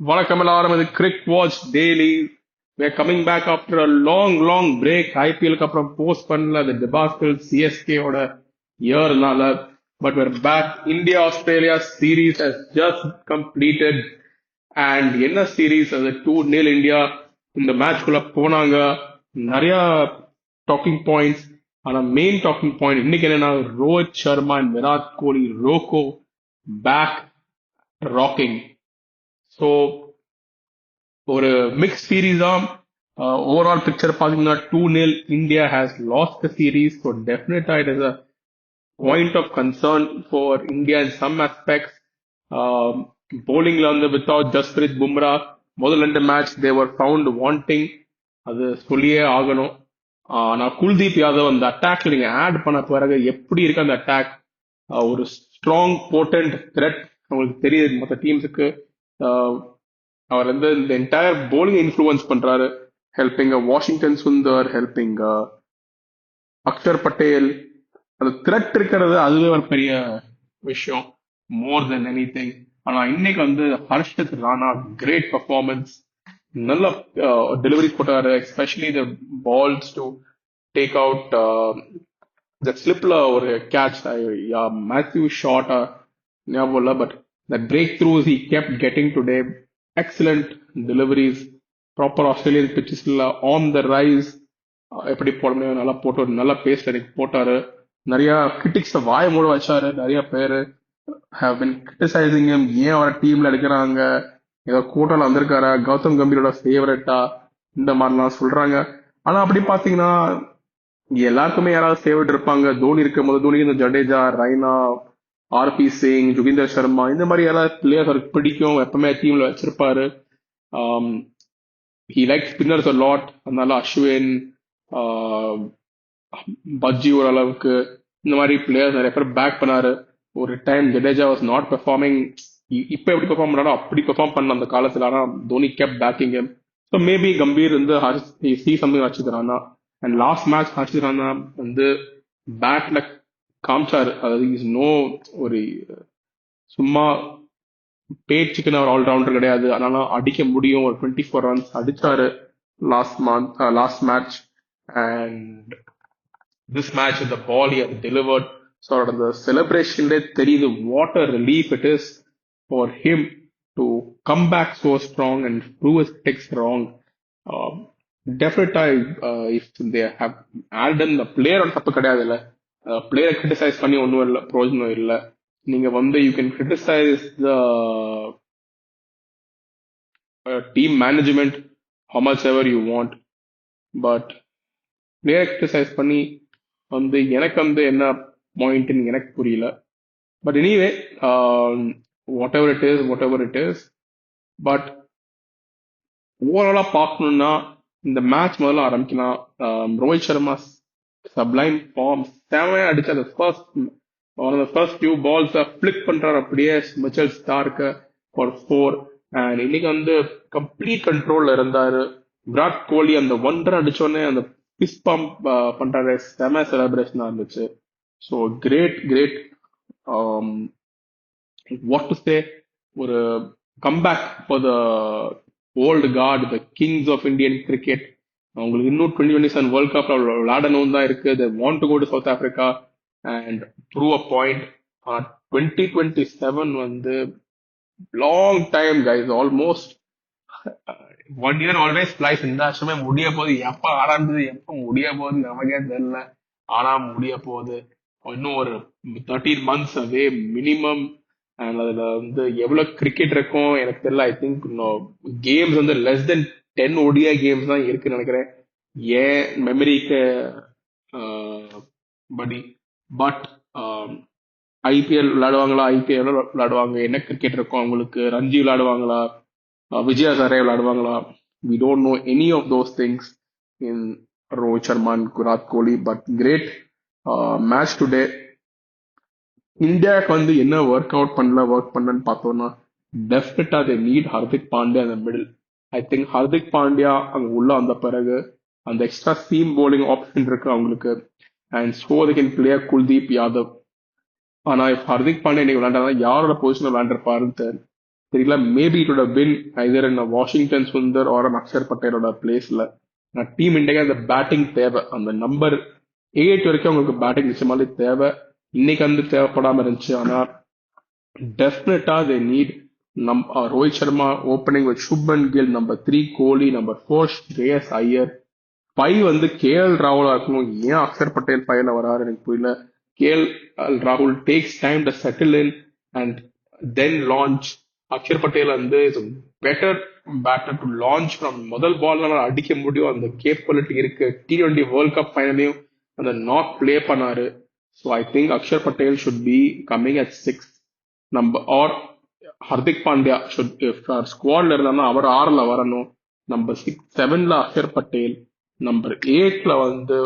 வணக்கம் எல்லாரும் இது cric watch daily we're coming back after a long long break. ஐபிஎல்க்கு அப்புறம் போஸ்ட் பண்ணல. அந்த டிபாஸ்கல் சிஎஸ்கேயோட இயர்னால but we're back India Australia series has just completed. And என்ன சீரீஸ் அது டூ நில் இந்தியா இந்த மேட்ச்குள்ள போனாங்க. நிறைய டாக்கிங் பாயிண்ட்ஸ் ஆனா மெயின் டாக்கிங் பாயிண்ட் இன்னைக்கு என்னன்னா Rohit Sharma and Virat Kohli RoKo back rocking so ஒரு மிக்ஸ் சீரீஸ் தான் ஓவரால் பிக்சர் பார்த்தீங்கன்னா two nil India has lost the series so definitely it is a point of concern for India in some aspects போலிங்ல வந்து without Jasprit Bumrah முதல் ரெண்டு match தேவர் found wanting அது சொல்லியே ஆகணும். ஆனால் குல்தீப் யாதவ் அந்த அட்டாக்ல நீங்க ஆட் பண்ண பிறகு எப்படி இருக்கு அந்த அட்டாக் ஒரு ஸ்ட்ராங் போர்டன்ட் த்ரெட் உங்களுக்கு தெரியுது மற்ற டீம்ஸுக்கு அவர் வந்து இந்த என்டையர் போலிங் இன்ஃப்ளூயன்ஸ் பண்றாரு. Helping Washington Sundar helping Axar Patel அந்த த்ரெட் இருக்கிறது அதுவே ஒரு பெரிய விஷயம் மோர் தென் எனி திங் ஆனா இன்னைக்கு வந்து ஹர்ஷத் ராணா கிரேட் பர்ஃபார்மன்ஸ் நல்ல டெலிவரி போட்டாரு especially the balls to take out இந்த ஸ்லிப்ல ஒரு கேட்ச் மேத்யூ ஷார்ட்டா ஞாபகம் இல்லை but the break he kept getting getting excellent deliveries, deliveries proper Australian பிச்சஸ்ல ஆன் த ரைஸ் எப்படி போட முடியும் நல்லா போட்டு ஒரு நல்ல பேஸ்ட் எனக்கு போட்டாரு. நிறைய கிரிட்டிக்ஸ் வாய மூட வச்சாரு நிறைய பேர். ஹேவ் பின் கிரிட்டிசைசிங் ஏன் அவரை டீம்ல எடுக்கிறாங்க ஏதோ கூட்டம்ல வந்திருக்காரா? கௌதம் கம்பீரோட ஃபேவரட்டா இந்த மாதிரிலாம் சொல்றாங்க. ஆனா அப்படி பாத்தீங்கன்னா எல்லாருக்குமே யாராவது ஃபேவரட் இருப்பாங்க. தோனி இருக்கும் போது தோனி இந்த ஜடேஜா ரைனா ஆர்பி சிங் ஜுகிந்தர் சர்மா இந்த மாதிரி யாராவது பிளேயர்ஸ் அவருக்கு பிடிக்கும். எப்பவுமே டீம்ல வச்சிருப்பாரு. He like spinners a lot அதனால அஸ்வின் பஜ்ஜி ஓரளவுக்கு இந்த மாதிரி பிளேயர்ஸ் நிறைய பேர் பேக் பண்ணாரு. ஒரு time Jadeja was not performing இப்போ எப்படி பெர்ஃபார்ம் பண்ணாலும் அப்படி பெர்ஃபார்ம் பண்ண அந்த காலத்துல. ஆனால் Dhoni kept backing so maybe Gambhir வந்து see something Harshit Rana and last match Harshit Rana வந்து பேட்ல காமிச்சாரு. அதாவது இஸ் நோ ஒரு சும்மா பேச்சுக்குன்னு அவர் ஆல்ரவுண்டர் கிடையாது. அதனால அடிக்க முடியும். ஒரு டுவெண்ட்டி ஃபோர் ரன்ஸ் அடிச்சாரு last month last match and this match இந்த பால் டெலிவர்ட் ஸோ அந்த செலிப்ரேஷன்லே தெரியுது what a relief it is for him to come back so strong and prove is decks wrong definitely if they have Alton player தப்பு கிடையாது இல்லை Uh, பிளேயரை criticise பண்ணி ஒன்றும் இல்லை ப்ரோஜனம் இல்லை. நீங்க வந்து you can criticise the team management how much ever you want but player criticise பண்ணி வந்து எனக்கு வந்து என்ன பாயிண்ட்னு எனக்கு புரியல. But anyway what ever it is what ever it is but ஓவராலாக பார்க்கணுன்னா இந்த மேட்ச் முதல்ல ஆரம்பிக்கலாம். Um, Rohit Sharma sublime form seven அடிச்சு அந்த first one off first few balls flick பண்றாரு அப்படியே மிச்சல் ஸ்டார்க்கு ஃபார் ஃபோர் அண்ட் இன்னைக்கு வந்து கம்ப்ளீட் கண்ட்ரோல்ல இருந்தாரு. விராட் கோலி அந்த ஒன் அடிச்சோடனே அந்த பிஸ் பம்ப் பண்றாரு. செம செலிப்ரேஷனா இருந்துச்சு. So great great what to say ஒரு comeback for the old guard the kings of Indian cricket அவங்களுக்கு இன்னும் டுவெண்ட்டி டுவெண்ட்டி செவன் வேர்ல்ட் கப்ல விளையாடணும் தான் இருக்கு. They want to go to South Africa and prove a point twenty twenty seven வந்து long time guys almost one year always பிளைஸ் இந்த வருஷமே முடிய போகுது. எப்ப ஆரம்பிச்சது எப்ப முடிய போகுது நமக்கே தெரியல. ஆனா முடிய போகுது. இன்னும் ஒரு thirteen months away minimum and அதுல வந்து எவ்வளவு கிரிக்கெட் இருக்கும் எனக்கு தெரியல. ஐ திங்க் கேம்ஸ் வந்து less then ten Odia games தான் இருக்குன்னு நினைக்கிறேன். ஏன் மெமரிக்கு படி பட் ஐபிஎல் விளையாடுவாங்களா? ஐபிஎல் விளையாடுவாங்க. என்ன கிரிக்கெட் இருக்கும் அவங்களுக்கு? ரஞ்சி விளையாடுவாங்களா? Vijay Hazare விளையாடுவாங்களா? We don't know any of those things in Rohit Sharma Virat Kohli but great match today இந்தியாவுக்கு வந்து என்ன ஒர்க் அவுட் பண்ணல ஒர்க் பண்ணலன்னு பார்த்தோம்னா டெஃபினட்டா தே நீட் ஹர்திக் பாண்டியா அந்த middle I think Hardik Pandya அங்க உள்ள வந்த பிறகு அந்த எக்ஸ்ட்ரா சீம் போலிங் ஆப்ஷன் இருக்கு அவங்களுக்கு. And so they can player Kuldeep Yadav. ஆனா இப்ப ஹர்திக் பாண்டே இன்னைக்கு விளையாண்டா யாரோட பொசிஷன் விளையாண்டுருப்பாருன்னு தெரியல. மேபி இட் வின் ஐதர் என்ன வாஷிங்டன் சுந்தர் ஆர் அக்ஷர் பட்டேலோட பிளேஸ்ல டீம் இண்டிகா அந்த பேட்டிங் தேவை. அந்த நம்பர் எயிட் வரைக்கும் அவங்களுக்கு பேட்டிங் நிச்சயமாலே தேவை. இன்னைக்கு வந்து தேவைப்படாம இருந்துச்சு. ஆனா டெஃபினட்டா தே நீட் நம் Rohit Sharma opening with Shubman Gill number three Kohli number four Shreyas Iyer by வந்து கேஎல் ராகுலா இருக்கணும். ஏன் அக்ஷர் பட்டேல் பையில வராரு? எனக்கு புரியல. கேஎல் ராகுல் takes time to settle in and then launch Axar Patel வந்து is better batter to launch from முதல் பால் அடிக்க முடியும். அந்த கேப்பபிலிட்டி இருக்கு. டி டுவெண்ட்டி வேர்ல்ட் கப் ஃபைனலையும் அந்த நாட் ப்ளே பண்ணாரு. So I think Axar Patel should be coming at six நம்ம ஆர் ஹர்திக் பாண்டியா ஷுட் ஸ்குவாட்ல இருந்தாலும் அவர் ஆறுல வரணும். நம்ம சிக்ஸ் செவன்ல அக்ஷர் பட்டேல். நம்பர் எயிட்ல வந்து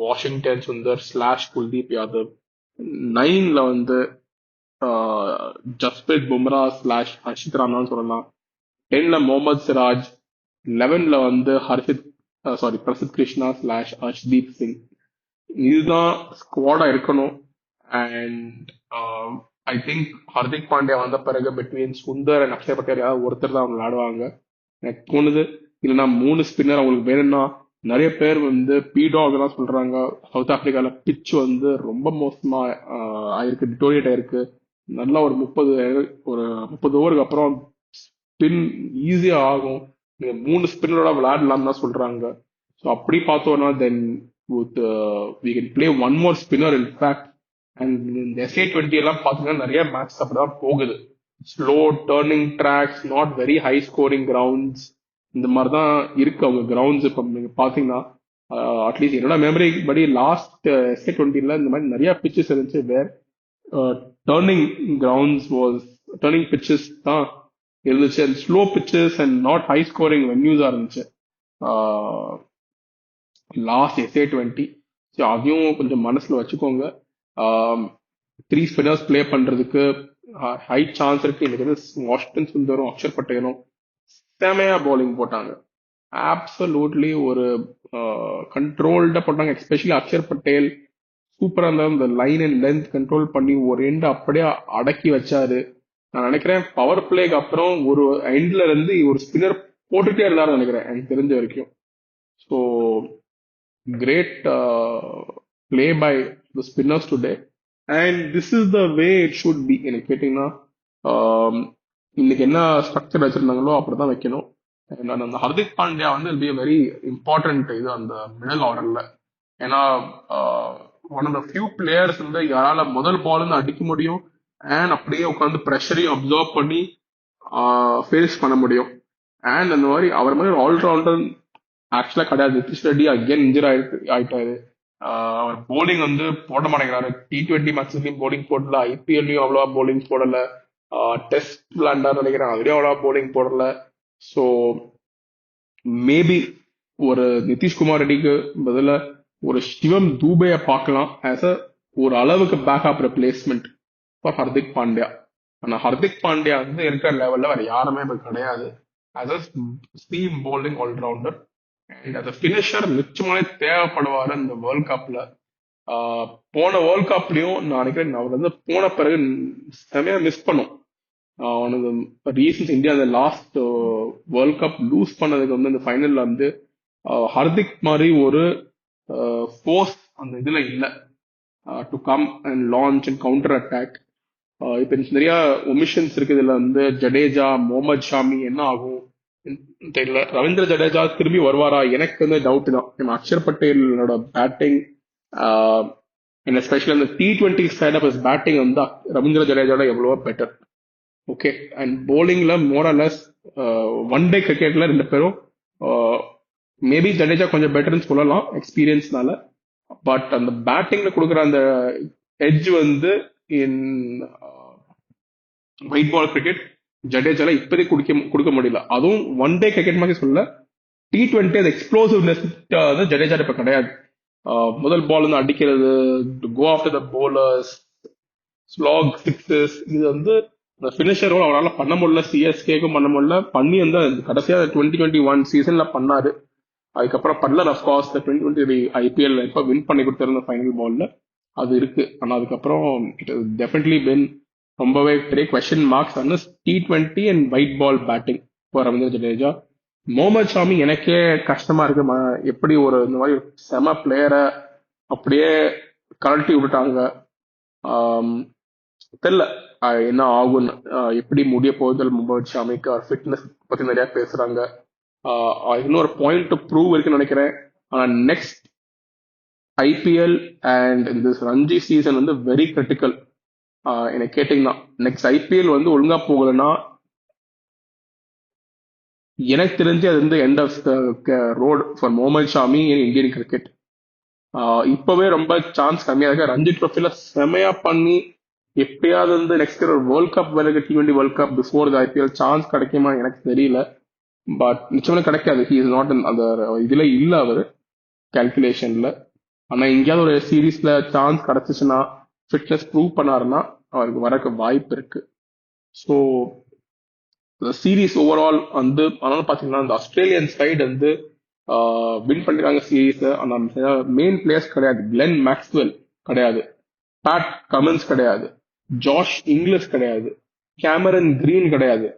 வாஷிங்டன் சுந்தர் ஸ்லாஷ் குல்தீப் யாதவ். நைன்ல வந்து ஜஸ்பிரீத் பும்ரா ஸ்லாஷ் ஹர்ஷித் ரானான்னு சொல்லலாம். டென்ல முகமது சிராஜ் லெவன்ல வந்து ஹர்ஷித் சாரி பிரசித் கிருஷ்ணா ஸ்லாஷ் ஹர்ஷ்தீப் சிங் இதுதான் ஸ்குவாடா இருக்கணும். And I think Hardik Pandya வந்த பிறகு பிட்வீன் சுந்தர் அண்ட் அக்ஷய் பட்டேல் யாராவது ஒருத்தர் தான் அவங்க விளையாடுவாங்க. எனக்கு தோணுது. இல்லைன்னா மூணு ஸ்பின்னர் அவங்களுக்கு வேணும்னா நிறைய பேர் வந்து பீடாக் எல்லாம் சொல்றாங்க. சவுத் ஆப்பிரிக்கால பிச் வந்து ரொம்ப மோசமா ஆயிருக்கு டிட்டோரியேட் ஆயிருக்கு. நல்லா ஒரு முப்பது ஒரு முப்பது ஓவருக்கு அப்புறம் ஸ்பின் ஈஸியா ஆகும். நீங்க மூணு ஸ்பின்னரோட விளையாடலாம் தான் சொல்றாங்க. ஸோ அப்படி பார்த்தோம்னா then with we can play one more spinner in fact and இந்த எஸ்ஏ டுவெண்ட்டி எல்லாம் பார்த்தீங்கன்னா நிறைய மேட்ச் அப்படிதான் போகுது. Slow turning tracks not very high scoring grounds இந்த மாதிரி தான் இருக்கு அவங்க கிரவுண்ட்ஸ் இப்போ நீங்க பாத்தீங்கன்னா அட்லீஸ்ட் என்னோட மெமரி படி லாஸ்ட் எஸ்ஏ டுவெண்ட்டில இந்த மாதிரி நிறைய பிச்சஸ் இருந்துச்சு where turning grounds was turning pitches தான் இருந்துச்சு. And slow pitches and not high scoring வென்யூஸா இருந்துச்சு. லாஸ்ட் எஸ்ஏ டுவெண்ட்டி ஸோ அதையும் கொஞ்சம் மனசுல வச்சுக்கோங்க. த்ரீ ஸ்பின்னர்ஸ் ப்ளே பண்றதுக்கு ஹை சான்ஸ் இருக்கு. எனக்கு வந்து வாஷிங்டன் சுந்தரும் அக்ஷர் பட்டேலும் செமையா பவுலிங் போட்டாங்க. ஆப்சல்யூட்லி ஒரு கண்ட்ரோல்டா போட்டாங்க. எஸ்பெஷலி அக்ஷர் பட்டேல் சூப்பரா இருந்தா இந்த லைன் அண்ட் லென்த் கண்ட்ரோல் பண்ணி ஒரு எண்ட் அப்படியே அடக்கி வச்சாரு. நான் நினைக்கிறேன் பவர் பிளேக்கு அப்புறம் ஒரு எண்ட்ல இருந்து ஒரு ஸ்பின்னர் போட்டுட்டே இருந்தாருன்னு நினைக்கிறேன் எனக்கு தெரிஞ்ச வரைக்கும். So great play by the spinners today and this is the way it should be எனக்கு கேட்டிங்கன்னா இன்னைக்கு என்ன ஸ்ட்ரக்சர் வச்சிருந்தாங்களோ அப்படிதான் வைக்கணும். அண்ட் அந்த ஹர்திக் பாண்டியா வந்து பி வெரி இம்பார்ட்டன்ட் இது அந்த மிடல் ஆர்டர்ல ஏன்னா one of the few players வந்து யாரால முதல் பால் அடிக்க முடியும். அண்ட் அப்படியே உட்காந்து ப்ரெஷரையும் அப்சர்வ் பண்ணி ஃபேஸ் பண்ண முடியும். அண்ட் அந்த மாதிரி அவர் மாதிரி ஆல்ரவுண்டர் ஆக்சுவலா கிடையாது. நிதிஷ் ரெட்டி அகேன் இன்ஜர் ஆயிருக்கு ஆயிட்டாரு. அவர் போலிங் வந்து போட மாட்டேங்கிறாரு. டி டுவெண்ட்டி மேட்ச்லயும் போலிங் போடல. ஐபிஎல்லையும் அவ்வளவா போலிங் போடல. டெஸ்ட் விளையாண்டாரு நினைக்கிறேன். அதுலயும் அவ்வளோ போலிங் போடல. ஸோ மேபி ஒரு நிதிஷ்குமார் ரெட்டிக்கு பதில ஒரு சிவம் தூபையை பார்க்கலாம். ஆஸ் அ ஒரு அளவுக்கு backup replacement for Hardik Pandya ஆனால் ஹர்திக் பாண்டியா வந்து இருக்கிற லெவலில் வேற யாருமே இப்போ கிடையாது. As a seam bowling allrounder and as a finisher நிச்சயமாலே தேவைப்படுவார் இந்த வேர்ல்ட் கப்பில் போன வேர்ல்ட் கப்லயும் நான் நினைக்கிறேன் அவர் வந்து போன பிறகு செமையா மிஸ் பண்ணும். அவனது ரீசன்ஸ் இந்தியா அந்த லாஸ்ட் வேர்ல்ட் கப் லூஸ் பண்ணதுக்கு வந்து அந்த ஃபைனல்ல வந்து ஹர்திக் மாதிரி ஒரு ஃபோர்ஸ் அந்த இதுல இல்லை. To come and launch and counter attack இப்போ நிறைய ஒமிஷன்ஸ் இருக்கு இதுல வந்து ஜடேஜா முகமது ஷாமி என்ன ஆகும்? தெரியல. ரவீந்திர ஜடேஜா திரும்பி வருவாரா? எனக்கு வந்து டவுட் தான். அக்ஷர் பட்டேலோட பேட்டிங் அண்ட் எஸ்பெஷலி அந்த T twenty side of batting வந்து ரவீந்திர ஜடேஜாவோட எவ்வளவோ பெட்டர் ஓகே அண்ட் போலிங்ல மோரலஸ் ஒன் டே கிரிக்கெட்ல ரெண்டு பேரும் uh, மேபி ஜடேஜா கொஞ்சம் பெட்டர்னு சொல்லலாம் எக்ஸ்பீரியன்ஸ்னால பட் அந்த பேட்டிங்ல கொடுக்குற அந்த எட்ஜ் வந்து இன் ஒயிட் பால் கிரிக்கெட் ஜடேஜால இப்போதைக்கு கொடுக்க கொடுக்க முடியல. அதுவும் ஒன் டே கிரிக்கெட் மாதிரி சொல்ல டி டுவெண்ட்டி அது எக்ஸ்ப்ளோசிவ்னஸ் வந்து ஜடேஜா இப்போ கிடையாது. Uh, முதல் பால் வந்து அடிக்கிறது go after the bowlers slog sixes இது வந்து இந்த ஃபினிஷரோட அவரால் பண்ண முடியல சிஎஸ்கேக்கும் பண்ண முடியல. பண்ணி வந்து கடைசியா டுவெண்ட்டி டுவெண்ட்டி ஒன் சீசன்ல பண்ணாரு. அதுக்கப்புறம் பண்ணல of course twenty twenty IPL இப்போ வின் பண்ணி கொடுத்திருந்த ஃபைனல் பால்ல அது இருக்கு. ஆனா அதுக்கப்புறம் இட் டெஃபினெட்லி பென் ரொம்பவே பெரிய கொஸ்டின் மார்க்ஸ் வந்து T twenty and white ball batting இப்போ ரவீந்திர ஜடேஜா முகமது ஷாமி எனக்கே கஷ்டமா இருக்கு. எப்படி ஒரு இந்த மாதிரி செம பிளேயரை அப்படியே கழட்டி விட்டுட்டாங்க. தெரில தெரியல என்ன ஆகும்னு. எப்படி முடிய போகுது மும்பை ஷாமிக்கு அவர் ஃபிட்னஸ் பத்தி நிறைய பேசுறாங்க. இன்னொரு பாயிண்ட் டு ப்ரூவ் இருக்குன்னு நினைக்கிறேன். ஆனா நெக்ஸ்ட் ஐபிஎல் அண்ட் இந்த ரஞ்சி சீசன் வந்து வெரி கிரிட்டிக்கல் என்னை கேட்டீங்கன்னா நெக்ஸ்ட் ஐபிஎல் வந்து ஒழுங்கா போகலைன்னா எனக்கு தெரிஞ்சு அது வந்து end of road for Mohammed Shami in Indian cricket இப்போவே ரொம்ப சான்ஸ் கம்மியாக இருக்கு. ரஞ்சி ட்ரோஃபில செமையாக பண்ணி எப்பயாவது வந்து நெக்ஸ்ட் இயர் ஒரு வேர்ல்ட் கப் வேலை T twenty world cup before the IPL chance கிடைக்குமா எனக்கு தெரியல. பட் நிச்சயமா கிடைக்காது. ஹி இஸ் நாட் அந்த இதுல இல்ல அவர். கால்குலேஷன்ல ஆனா எங்கேயாவது ஒரு சீரீஸ்ல சான்ஸ் கிடைச்சிச்சுன்னா ஃபிட்னஸ் ப்ரூவ் பண்ணாருன்னா அவருக்கு வரக்கு வாய்ப்பு இருக்கு. ஸோ சீரீஸ் ஓவரால் வந்து அதனால பாத்தீங்கன்னா இந்த ஆஸ்திரேலியன் சைடு வந்து வின் பண்ணிருக்காங்க சீரீஸ் ஆனால் மெயின் பிளேயர்ஸ் கிடையாது. கிளென் மேக்ஸ்வெல் கிடையாது. பேட் கமன்ஸ் கிடையாது. ஜாஷ் இங்கிலீஷ் கிடையாது. கேமரன் கிரீன் கிடையாது.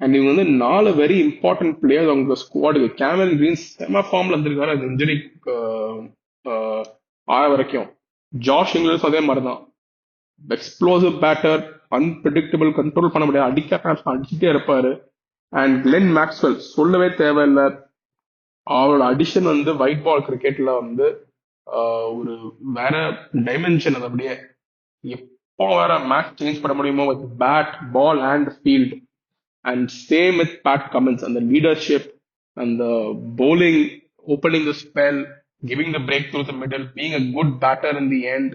அண்ட் இவங்க வந்து நாலு வெரி இம்பார்ட்டன்ட் பிளேயர் அவங்க ஸ்குவாடுக்கு கேமரன் கிரீன் செம ஃபார்ம்ல இருந்திருக்காரு அது இன்ஜுரி ஆய வரைக்கும். ஜாஷ் இங்கிலீஷ் அதே மாதிரி தான் எக்ஸ்ப்ளோசிவ் பேட்டர் அன்பிரடிக்டபிள் கண்ட்ரோல் பண்ண முடியாது. அடிக்க அடிச்சுட்டே இருப்பாரு. அண்ட் கிளென் மேக்ஸ்வெல் சொல்லவே தேவையில்லை. அவரோட அடிஷன் வந்து ஒயிட் பால் கிரிக்கெட்ல வந்து ஒரு வேற டைமென்ஷன் அது அப்படியே. எப்போ வேற மேட்ச் சேஞ்ச் பண்ண முடியுமோ with bat ball and field and same with Pat Cummins அந்த லீடர்ஷிப் அந்த bowling opening the spell giving the break through the middle being a good batter in the end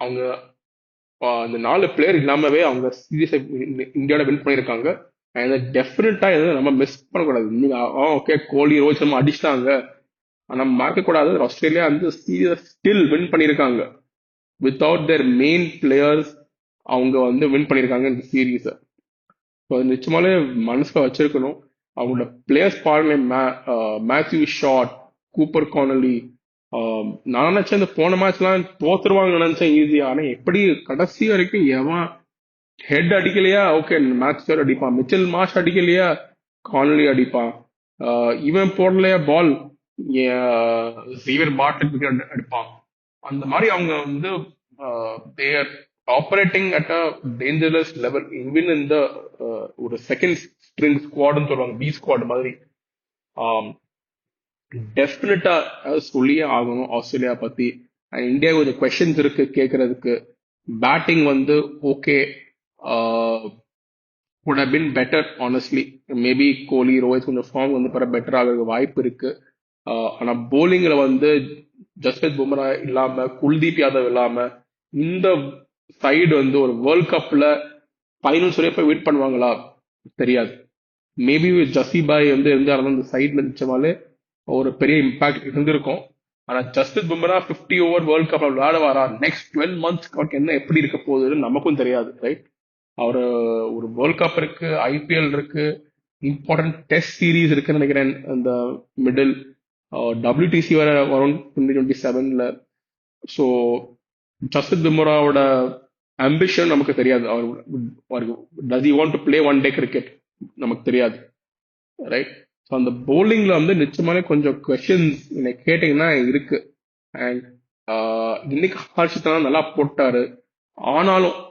அவங்க அந்த நாலு பிளேயர் இல்லாமவே அவங்க சீரியஸை இந்தியாவோட win பண்ணியிருக்காங்க அண்ட் டெஃபினட்டா எதுவும் நம்ம மிஸ் பண்ணக்கூடாது. ஓகே கோலி ரோஹித் சர்மா அடிச்சிட்டாங்க. ஆனால் மறக்கக்கூடாது. ஆஸ்திரேலியா வந்து சீரியஸ் ஸ்டில் வின் பண்ணியிருக்காங்க வித்தவுட் தேர் மெயின் பிளேயர்ஸ் அவங்க வந்து வின் பண்ணியிருக்காங்க இந்த சீரீஸை ஸோ நிச்சயமாலே மனசில் வச்சிருக்கணும். அவங்களோட பிளேயர்ஸ் பாருங்க மேத்யூ ஷார்ட் கூப்பர் கானலி நான் நினச்சேன் இந்த போன மேட்ச்லாம் தோத்துருவாங்க நினச்சேன் ஈஸியாக ஆனால் எப்படி கடைசி வரைக்கும் எவன் ஹெட் அடிக்கலையா? ஓகே மேட்ச் அடிப்பான். மிச்சல் மாஷ் அடிக்கலையா? கானலி அடிப்பான். இவன் போடலையா பால் சீவர் பாட்டில் அடிப்பான். அந்த மாதிரி அவங்க வந்து their operating at a dangerous level இவன் இந்த ஒரு செகண்ட் ஸ்ட்ரிங் ஸ்குவாட்னு சொல்லுவாங்க பி ஸ்குவாட் மாதிரி. டெஃபினட்டா சொல்லியே ஆகணும் ஆஸ்திரேலியா பத்தி. இந்தியா கொஞ்சம் கொஸ்டின்ஸ் இருக்கு கேட்கறதுக்கு பேட்டிங் வந்து okay good have been better honestly maybe Kohli Rohit கொஞ்சம் ஃபார்ம் வந்து பெற பெட்டர் ஆகிறதுக்கு வாய்ப்பு இருக்கு. ஆனால் ஆனா போலிங்ல வந்து ஜஸ்பிரத் பும்ரா இல்லாம குல்தீப் யாதவ் இல்லாம இந்த சைடு வந்து ஒரு வேர்ல்ட் கப்ல ஃபைனல்ஸ் சொல்லி போய் வெயிட் பண்ணுவாங்களா? தெரியாது. மேபி ஜசி பாய் வந்து இருந்தாலும் இந்த சைட்ல நிச்சயமாலே ஒரு பெரிய இம்பாக்ட் இருந்திருக்கும். ஆனா ஜஸ்பிரித் பும்ரா 50 ஓவர் வேர்ல்ட் கப்ல விளையாடுவாரா நெக்ஸ்ட் டுவெல் மந்த்ஸ் அவருக்கு என்ன எப்படி இருக்க போகுதுன்னு நமக்கும் தெரியாது ரைட் அவர் ஒரு வேர்ல்ட் கப் இருக்கு ஐபிஎல் இருக்கு இம்பார்ட்டன்ட் டெஸ்ட் சீரீஸ் இருக்குன்னு நினைக்கிறேன் அந்த மிடில் Uh, டபிள்யூடிசி வர வரும் டுவெண்ட்டி டுவெண்ட்டி செவன்ல ஸோ ஜஸ்ட் பும்ராவோட அம்பிஷன் நமக்கு தெரியாது. அவர் அவருக்கு does you want to play one day cricket நமக்கு தெரியாது. ரைட் ஸோ அந்த bowlingல வந்து நிச்சயமாலே கொஞ்சம் கொஷின்ஸ் என்னை கேட்டிங்கன்னா இருக்கு. அண்ட் uh, இன்னைக்கு ஹர்ஷித் நல்லா போட்டாரு. ஆனாலும்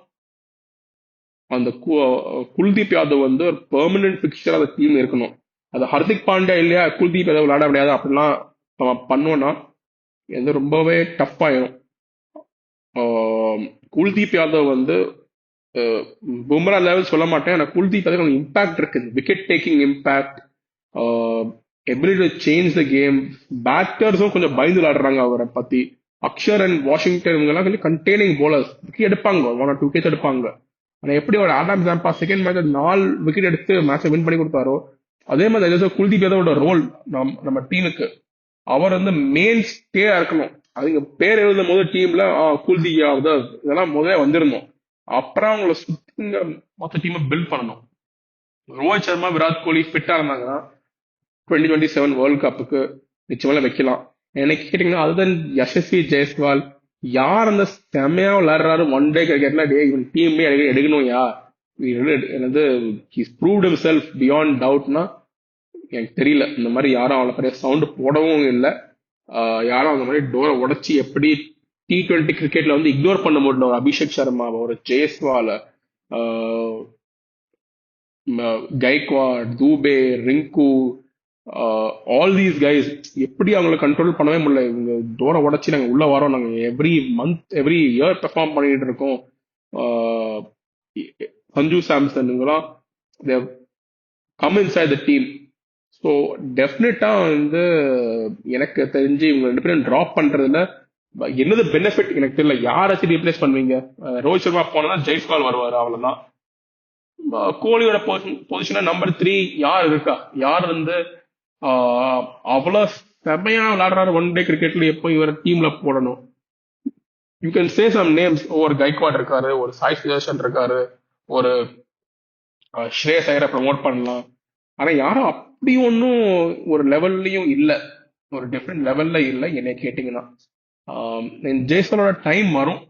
அந்த கு- uh, குல்தீப் யாதவ் வந்து ஒரு பெர்மனன்ட் பிக்சர் அந்த டீம் இருக்கணும். அது ஹர்திக் பாண்டியா இல்லையா? குல்தீப் யாதவ் விளையாட முடியாது? அப்படிலாம் நம்ம பண்ணோன்னா இது ரொம்பவே டஃப் ஆயிடும் குல்தீப் யாதவ் வந்து பும்ரா லெவல் சொல்ல மாட்டேன். ஆனால் குல்தீப் யாதவ் இம்பாக்ட் இருக்குது wicket taking impact ability to change the game பேட்டர்ஸும் கொஞ்சம் பயந்து விளையாடுறாங்க அவரை பத்தி. அக்ஷர் அண்ட் வாஷிங்டன் இவங்கெல்லாம் கொஞ்சம் கண்டெய்னிங் போலர்ஸ் விக்கெட் எடுப்பாங்க. ஒன் ஆர் டூ விக்கெட் எடுப்பாங்க. ஆனால் எப்படி ஒரு ஆடாம் ஜாம்பா செகண்ட் மேட்ச் நாலு விக்கெட் எடுத்து மேட்சை வின் பண்ணி கொடுத்தாரோ அதே மாதிரி குல்தீப் யாதவோட ரோல் நம் நம்ம டீமுக்கு அவர் வந்து மெயின் ஸ்டேயா இருக்கணும். அதுங்க பேர் எழுதும் போது டீம்ல குல்தீப் யாதவ் இதெல்லாம் முதல்ல வந்திருந்தோம். அப்புறம் அவங்கள சுத்திங்க மொத்த டீமை பில்ட் பண்ணணும். ரோஹித் சர்மா விராட் கோலி ஃபிட்டா இருந்தாங்கன்னா டுவெண்ட்டி டுவெண்ட்டி செவன் வேர்ல்ட் கப்புக்கு நிச்சயமா வைக்கலாம். எனக்கு கேட்டீங்கன்னா அதுதான் யசஸ்வி ஜெயஸ்வால். யார் அந்த செமையா விளையாடுறாரு ஒன் டே கிரிக்கெட்ல டே இவன் டீமே யார் என்னது ஹிஸ் ப்ரூவ்ட் செல்ஃப் பியாண்ட் டவுட்னா எனக்கு தெரியல. இந்த மாதிரி யாரும் அவ்வளோ பெரிய சவுண்டு போடவும் இல்லை. யாரும் அந்த மாதிரி டோரை உடச்சி எப்படி டி டுவெண்ட்டி கிரிக்கெட்ல வந்து இக்னோர் பண்ண முடியல ஒரு அபிஷேக் சர்மா ஒரு ஜெயஸ்வால Gaikwad Dube Rinku all these guys எப்படி அவங்கள கண்ட்ரோல் பண்ணவே முடியல. இவங்க டோரை உடைச்சி நாங்கள் உள்ள வரோம். நாங்கள் every month every year perform பண்ணிட்டு இருக்கோம். ஆஹ் Sanju சாம்சனுங்களாம் come inside the team so டெஃபினட்டா வந்து எனக்கு தெரிஞ்சு இவங்க ரெண்டு பேரும் ட்ராப் பண்றதுல என்னது பெனிஃபிட் எனக்கு தெரியல. யாராச்சும் ரீப்ளேஸ் பண்ணுவீங்க? ரோஹித் சர்மா போனா ஜெய்ஸ்வால் வருவார் அவ்வளவுதான். கோலியோட பொசிஷனா நம்பர் த்ரீ யார் இருக்கா? யார் வந்து அவ்வளோ அவ்வளவு செமையா விளையாடுறாரு ஒன் டே கிரிக்கெட்ல எப்போ இவர டீம்ல போடணும்? You can say some names ஒரு கைக்வாட் இருக்காரு ஒரு சாய் சுதர்ஷன் இருக்காரு. ஒரு அஹ், ஸ்ரேயஸ் ஐயரை ப்ரமோட் பண்ணலாம். ஆனா யாரும் அப்படி ஒன்றும் ஒரு லெவல்லையும் இல்லை. ஒரு டிஃப்ரெண்ட் லெவல்ல இல்லை என்னை கேட்டிங்கன்னா. ஜெய்சலோட டைம் வரும்.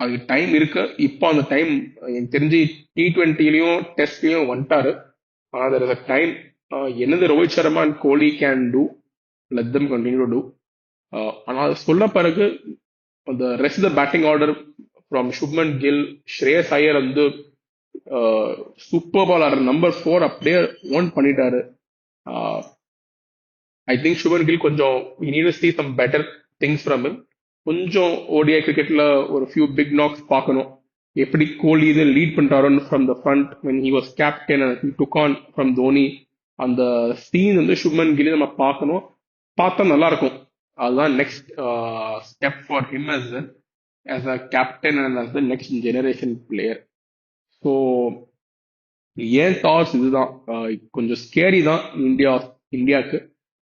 அதுக்கு டைம் இருக்கு. இப்போ அந்த டைம் எனக்கு தெரிஞ்சு டி ட்வெண்ட்டிலையும் டெஸ்ட்லையும் வந்துட்டாரு. ஆனால் there இஸ் அ டைம் என்னது Rohit Sharma and Kohli can do let them continue to do ஆனால் அது சொல்ல பிறகு அந்த rest the batting order from Shubman Gill Shreyas Iyer வந்து சூப்பர் பால் ஆடுற நம்பர் ஃபோர் அப்படியே ஓன் பண்ணிட்டாரு. ஐ திங்க் சுப்மன் கில் கொஞ்சம் university some better things from கொஞ்சம் ஓடிஐ கிரிக்கெட்ல ஒரு ஃபியூ பிக் நாக்ஸ் பார்க்கணும். எப்படி கோலி இது lead பண்றாரோன்னு from the front when he was captain and he took Dhoni அந்த சீன் வந்து சுப்மன் கில் நம்ம பார்க்கணும். பார்த்தா நல்லா இருக்கும். அதுதான் next step for him as as a captain and as the next generation player. So ஏன் தாட்ஸ் இதுதான்? கொஞ்சம் ஸ்கேரி தான் இந்தியா இந்தியாவுக்கு.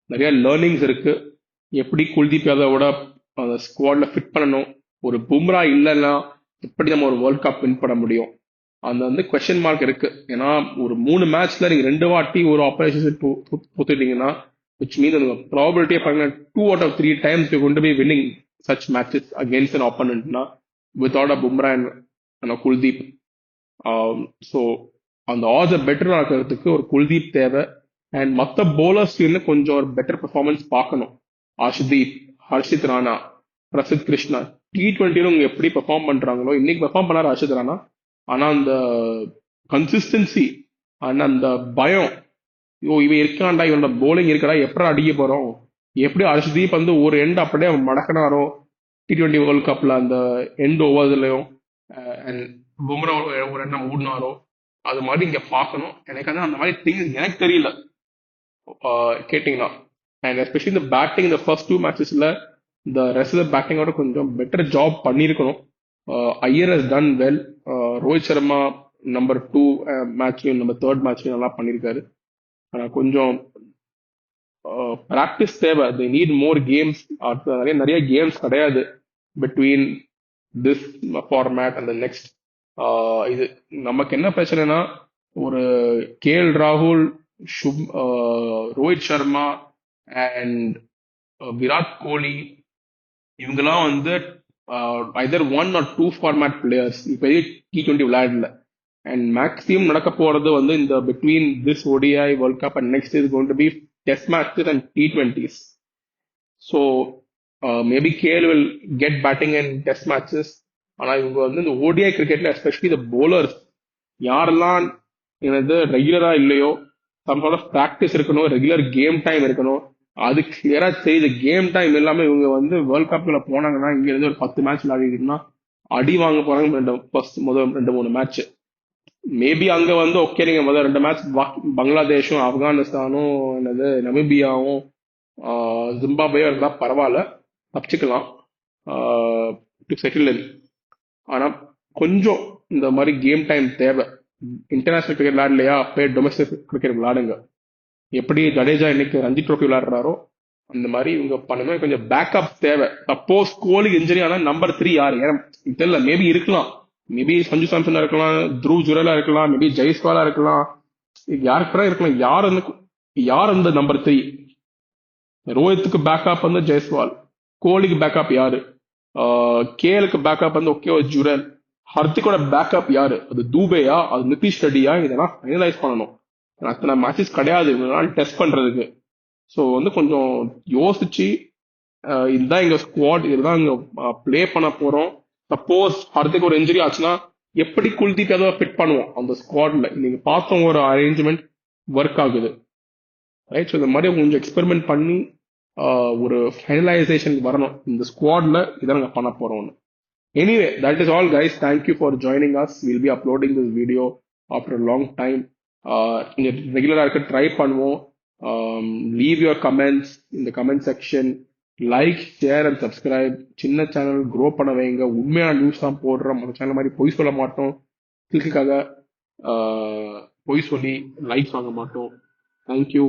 நிறைய லேர்னிங்ஸ் இருக்கு. எப்படி குல்தீப் யாதவோட அந்த ஸ்குவாட்ல ஃபிட் பண்ணணும்? ஒரு பும்ரா இல்லைன்னா எப்படி நம்ம ஒரு வேர்ல்ட் கப் வின் பண்ண முடியும்? அந்த வந்து கொஸ்டின் மார்க் இருக்கு. ஏன்னா ஒரு மூணு மேட்ச்ல நீங்க ரெண்டு வாட்டி ஒரு ஆப்பரேஷன் தோத்துட்டீங்கன்னா விச் மீன் அந்த ப்ராபபிலிட்டியே பார்த்தீங்கன்னா two out of three times you கொண்டு போய் winning such matches against an ஆப்போனண்ட்னா without a Bumrah and Kuldeep so அந்த ஆர்ஸை பெட்டர் ஆக்கிறதுக்கு ஒரு குல்தீப் தேவை. அண்ட் மற்ற போலர்ஸ் கொஞ்சம் ஒரு பெட்டர் பெர்ஃபார்மன்ஸ் பார்க்கணும். அஷ்தீப் ஹர்ஷித் ராணா பிரசித் கிருஷ்ணா. டி ட்வெண்ட்டிலும் இவங்க எப்படி பெர்ஃபார்ம் பண்றாங்களோ இன்னைக்கு பெர்ஃபார்ம் பண்ணார் ஹர்ஷித் ராணா. ஆனா அந்த கன்சிஸ்டன்சி அண்ட் அந்த பயம் ஓ இவன் இருக்காண்டா இவனோட போலிங் இருக்கடா எப்படா அடிக்க போறோம்? எப்படி அர்ஷ்தீப் வந்து ஒரு எண்ட் அப்படியே மடக்கினாரோ? டி ட்வெண்ட்டி வேர்ல்ட் கப்பில் அந்த எண்ட் ஓவர்லையும் அண்ட் பும்ரா ஒரு- எண்ணம் ஓடினாரோ அது மாதிரி இங்கே பார்க்கணும். எனக்கு வந்து அந்த மாதிரி திங்ஸ் எனக்கு தெரியல. கேட்டிங்கன்னா. அண்ட் எஸ்பெஷலி இந்த பேட்டிங் இந்த ஃபர்ஸ்ட் டூ மேட்சஸில் இந்த ரெஸ்ட் பேட்டிங்கோட கொஞ்சம் பெட்டர் ஜாப் பண்ணியிருக்கணும். Iyer has done well Rohit Sharma number two மேட்ச்லையும் number third மேட்ச்லையும் நல்லா பண்ணியிருக்காரு. ஆனால் கொஞ்சம் ப்ராக்டிஸ் தேவை தி நீட் மோர் கேம்ஸ் நிறைய நிறைய கேம்ஸ் கிடையாது between this format and next இது நமக்கு என்ன பிரச்சனைனா ஒரு கே எல் ராகுல் சுப் ரோஹித் சர்மா அண்ட் விராட் கோலி இவங்கெல்லாம் வந்து either one or two format players இப்போ டி டுவெண்ட்டி விளையாடல. அண்ட் மேக்ஸிமம் நடக்க போறது வந்து இந்த between this ODI world cup and next is gone to be test matches and T twenties so maybe KL will get batting and test matches ஆனால் இவங்க வந்து இந்த ஓடிஐ கிரிக்கெட்ல எஸ்பெஷலி இந்த போலர்ஸ் யாரெல்லாம் எனது ரெகுலரா இல்லையோ சம் சார்ட் ஆஃப் ப்ராக்டிஸ் இருக்கணும் ரெகுலர் கேம் டைம் இருக்கணும் அது கிளியரா தெரியுது கேம் டைம் இல்லாம இவங்க வந்து வேர்ல்ட் கப்ல போனாங்கன்னா இங்க இருந்து ஒரு பத்து மேட்ச் விளையாடிட்டுனா அடி வாங்க போறாங்க ரெண்டு ஃபர்ஸ்ட் முதல் ரெண்டு மூணு மேட்ச் மேபி அங்க வந்து ஓகே நீங்க முதல் ரெண்டு மேட்ச் பங்களாதேஷும் ஆப்கானிஸ்தானும் என்னது நமீபியாவும் ஜிம்பாபேயும் இருந்தா பரவாயில்ல தப்பிச்சுக்கலாம். டு செட்டில் இன் ஆனா கொஞ்சம் இந்த மாதிரி கேம் டைம் தேவை. இன்டர்நேஷனல் கிரிக்கெட் விளையாடலையா? அப்பயே டொமஸ்டிக் கிரிக்கெட் விளையாடுங்க. எப்படி ஜடேஜா இன்னைக்கு ரஞ்சி ட்ரோஃபி விளையாடுறாரோ அந்த மாதிரி இவங்க பண்ணணும் கொஞ்சம் பேக்கப் தேவை. சப்போஸ் கோலி இன்ஜரி ஆனா நம்பர் த்ரீ யார்? ஏன்னா தெரியல மேபி இருக்கலாம். மேபி சஞ்சு சாம்சனா இருக்கலாம் த்ருவ் ஜுரலா இருக்கலாம் மேபி ஜெய்ஸ்வாலா இருக்கலாம். இது யாருக்கு கூட இருக்கலாம் யார் அந்த யார் அந்த நம்பர் த்ரீ ரோஹித்துக்கு பேக்கப் வந்து ஜெய்ஸ்வால் கோலிக்கு பேக்கப் யாரு? கேலுக்கு பேக்கப் வந்து ஓகே ஜுரல் ஹர்திக்கோட பேக்கப் யாரு? அது தூபேயா? அது நிதிஷ் ரெட்டியா? இதெல்லாம் ஃபைனலைஸ் பண்ணணும். அத்தனை மேட்சஸ் கிடையாது. இதெல்லாம் டெஸ்ட் பண்றதுக்கு. ஸோ வந்து கொஞ்சம் யோசிச்சு இதுதான் எங்க ஸ்குவாட் இதுதான் இங்க ப்ளே பண்ண போறோம். சப்போஸ் ஹர்திக் ஒரு இன்ஜுரி ஆச்சுன்னா எப்படி குல்தீப் யாதவ ஃபிட் பண்ணுவோம்? அந்த ஸ்குவாட்ல நீங்க பார்த்தவங்க ஒரு அரேஞ்ச்மெண்ட் ஒர்க் ஆகுது. ரைட் ஸோ இந்த மாதிரி கொஞ்சம் எக்ஸ்பெரிமெண்ட் பண்ணி ஒரு ஃபைனலைசேஷன் வரணும். இந்த ஸ்குவாட்ல இதை நாங்க பண்ண போறோம்னு. Anyway that is all guys thank you for joining us will be uploading this video after long time இங்க ரெகுலராக இருக்க ட்ரை பண்ணுவோம். லீவ் யுவர் கமெண்ட்ஸ் இந்த comment section like share and subscribe சின்ன சேனல் க்ரோ பண்ண வைங்க. உண்மையான நியூஸ் தான் போடுறோம். மற்ற சேனல் மாதிரி பொய் சொல்ல மாட்டோம். கிளிக்குக்காக பொய் சொல்லி லைக்ஸ் வாங்க மாட்டோம். தேங்க்யூ